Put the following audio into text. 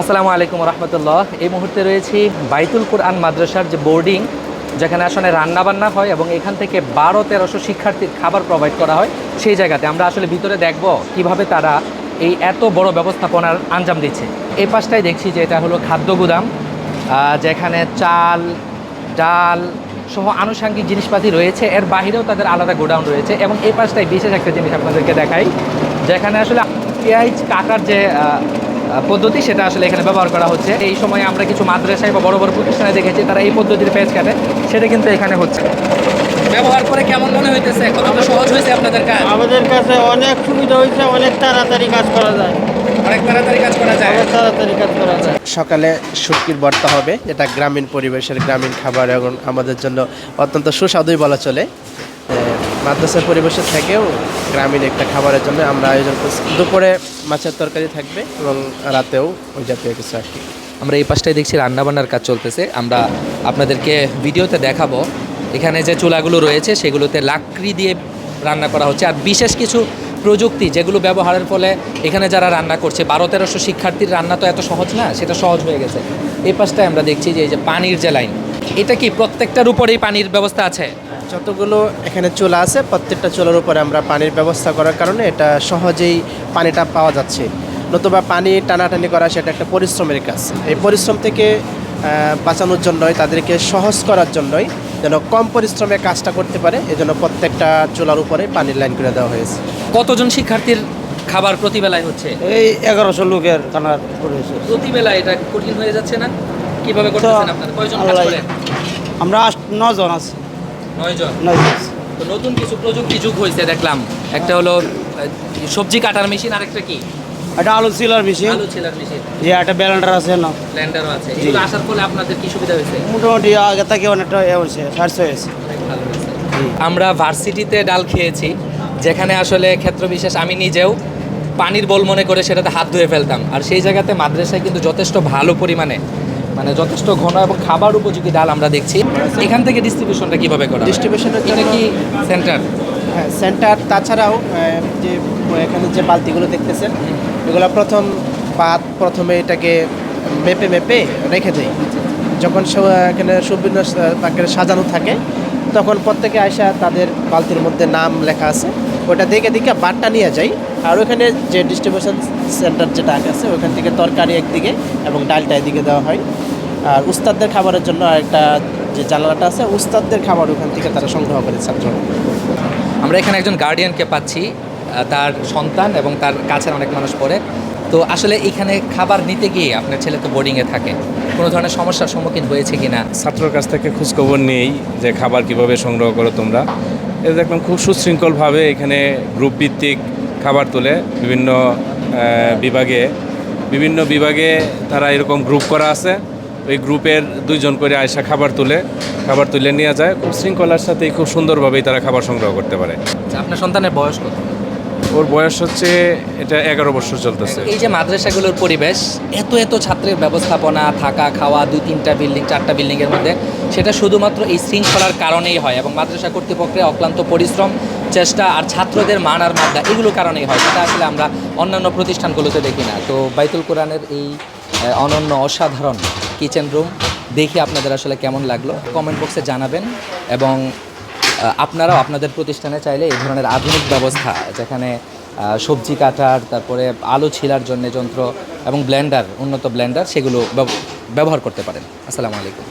আসসালামু আলাইকুম রহমতুল্লাহ। এই মুহূর্তে রয়েছি বাইতুল কোরআন মাদ্রাসার যে বোর্ডিং, যেখানে আসলে রান্নাবান্না হয় এবং এখান থেকে বারো তেরোশো শিক্ষার্থীর খাবার প্রোভাইড করা হয় সেই জায়গাতে। আমরা আসলে ভিতরে দেখব কীভাবে তারা এই এত বড় ব্যবস্থাপনার আঞ্জাম দিচ্ছে। এই পাশটায় দেখছি যে এটা হলো খাদ্য গুদাম যেখানে চাল, ডাল সহ আনুষঙ্গিক জিনিসপাতি রয়েছে। এর বাহিরেও তাদের আলাদা গোডাউন রয়েছে এবং এই পাশটায় বিশেষ একটা জিনিস আপনাদেরকে দেখাই, যেখানে আসলে পেঁয়াজ কাটার যে পদ্ধতি সেটা আসলে এখানে ব্যবহার করা হচ্ছে। এই সময় আমরা কিছু মাদ্রাসায় বা বড় বড় প্রতিষ্ঠানে দেখেছি তারা এই পদ্ধতির পেঁয়াজ কাটে। সেটা কিন্তু এখানে হচ্ছে। ব্যবহার করে কেমন মনে হইতেছে? কতটা সহজ হয়েছে আপনাদের কাজ। আমাদের কাছে অনেক সুবিধা হয়েছে অনেক তাড়াতাড়ি কাজ করা যায়। অনেক তাড়াতাড়ি কাজ করা যায়। অনেক তাড়াতাড়ি কাজ করা যায়। সকালে শুটকির ভর্তা হবে যেটা গ্রামীণ পরিবেশের গ্রামীণ খাবার এবং আমাদের জন্য অত্যন্ত সুস্বাদুই বলা চলে। মাদ্রাসার পরিবেশে থেকেও গ্রামীণ একটা খাবারের জন্য আমরা আয়োজন করছি। দুপুরে মাছের তরকারি থাকবে এবং রাতেও ওই জাতীয় কিছু আর কি। আমরা এই পাশটায় দেখছি রান্নাবান্নার কাজ চলতেছে। আমরা আপনাদেরকে ভিডিওতে দেখাবো। এখানে যে চুলাগুলো রয়েছে, সেগুলোতে লাকড়ি দিয়ে রান্না করা হচ্ছে। আর বিশেষ কিছু প্রযুক্তি যেগুলো ব্যবহারের ফলে এখানে যারা রান্না করছে, বারো তেরোশো শিক্ষার্থীর রান্না তো এত সহজ না, সেটা সহজ হয়ে গেছে। এই পাশটায় আমরা দেখছি যে এই যে পানির যে লাইন, এটা কি প্রত্যেকটার উপরেই পানির ব্যবস্থা আছে? যতগুলো এখানে চুলা আছে প্রত্যেকটা চুলার উপরে আমরা পানির ব্যবস্থা করার কারণে এটা সহজেই পানিটা পাওয়া যাচ্ছে। নতুবা পানি টানাটানি করা সেটা একটা পরিশ্রমের কাজ। এই পরিশ্রম থেকে বাঁচানোর জন্যই তাদেরকে সহজ করার জন্যই যেন কম পরিশ্রমে কাজটা করতে পারে এজন্য প্রত্যেকটা চুলার উপরে পানির লাইন করে দেওয়া হয়েছে। কতজন শিক্ষার্থীর খাবার প্রতিবেলায় হচ্ছে? এই এগারোশো লোকের করেছে প্রতিবেলা এটা কঠিন হয়ে যাচ্ছে না? কীভাবে করতেছেন আপনারা? কয়জন কাজ করেন? আমরা আট নজন আছি। নয় জন নয় তো নতুন কিছু প্রযুক্তি যুগ হয়েছে দেখলাম। একটা হলো সবজি কাটার মেশিন আর একটা কি? একটা আলু সিলার মেশিন। আলু ছেলার মেশিন। যে একটা ব্যালেন্ডার আছে না। ব্লেন্ডারও আছে। এগুলো আসার ফলে আপনাদের কি সুবিধা হয়েছে? মোটামুটি আগে থেকে অনেকটা এ হয়েছে সার্চ হয়েছে। হয়েছে। আমরা ভার্সিটিতে ডাল খেয়েছি যেখানে আসলে ক্ষেত্র বিশেষ আমি নিজেও পানির বল মনে করে সেটাতে হাত ধুয়ে ফেলতাম। আর সেই জায়গাতে মাদ্রাসায় কিন্তু যথেষ্ট ভালো পরিমাণে মানে যথেষ্ট ঘন এবং খাবার উপযোগী ডাল আমরা দেখছি। এখান থেকে ডিস্ট্রিবিউশনটা কীভাবে করা এর জন্য- কি সেন্টার হ্যাঁ সেন্টার তাছাড়াও যে এখানে যে বালতিগুলো দেখতেছেন এগুলো প্রথম পাত প্রথমে এটাকে মেপে মেপে রেখে দেয়। যখন সে এখানে সুবিন্যাস আকারে সাজানো থাকে তখন প্রত্যেকে আসা তাদের বালতির মধ্যে নাম লেখা আছে। ওটা দেখে দেখে বারটা নিয়ে যায় আর ওখানে যে ডিস্ট্রিবিউশন সেন্টার যেটা আছে ওখান থেকে তরকারি একদিকে এবং ডালটা এদিকে দেওয়া হয়। আর উস্তাদদের খাবারের জন্য আরেকটা যে জানালাটা আছে উস্তাদদের খাবার ওখান থেকে তারা সংগ্রহ করে ছাত্র। আমরা এখানে একজন গার্ডিয়ানকে পাচ্ছি তার সন্তান এবং তার কাছের অনেক মানুষ পড়ে। তো আসলে এখানে খাবার নিতে গিয়ে আপনার ছেলে তো বোর্ডিংয়ে থাকে। কোনো ধরনের সমস্যার সম্মুখীন হয়েছে কি না ছাত্রর কাছ থেকে খোঁজখবর নেই যে খাবার কীভাবে সংগ্রহ করো তোমরা। এটা দেখলাম খুব সুশৃঙ্খলভাবে এখানে গ্রুপ ভিত্তিক খাবার তোলে বিভিন্ন বিভাগে। বিভিন্ন বিভাগে তারা এরকম গ্রুপ করা আছে। ওই গ্রুপের দুইজন করে আয়সা খাবার তুলে খাবার তুলে নিয়ে যায়। খুব শৃঙ্খলার সাথেই খুব সুন্দরভাবেই তারা খাবার সংগ্রহ করতে পারে। আচ্ছা, আপনার সন্তানের বয়স কত? ওর বয়স হচ্ছে এটা এগারো বছর চলতেছে। এই যে মাদ্রাসাগুলোর পরিবেশ এত এত ছাত্রের ব্যবস্থাপনা থাকা খাওয়া দুই তিনটা বিল্ডিং চারটা বিল্ডিংয়ের মধ্যে সেটা শুধুমাত্র এই শৃঙ্খলার কারণেই হয় এবং মাদ্রাসা কর্তৃপক্ষের অক্লান্ত পরিশ্রম চেষ্টা আর ছাত্রদের মান আর মাদ্রা এগুলোর কারণেই হয়। সেটা আসলে আমরা অন্যান্য প্রতিষ্ঠানগুলোতে দেখি না। তো বাইতুল কোরআনের এই অনন্য অসাধারণ কিচেন রুম। দেখে আপনাদের আসলে কেমন লাগল। কমেন্ট বক্সে জানাবেন এবং আপনারাও আপনাদের প্রতিষ্ঠানে চাইলে এই ধরনের আধুনিক ব্যবস্থা, যেখানে সবজি কাটার, তারপরে আলু ছিলার জন্য যন্ত্র এবং ব্লেন্ডার, উন্নত ব্লেন্ডার, সেগুলো ব্যব- ব্যবহার করতে পারেন। আসসালামু আলাইকুম।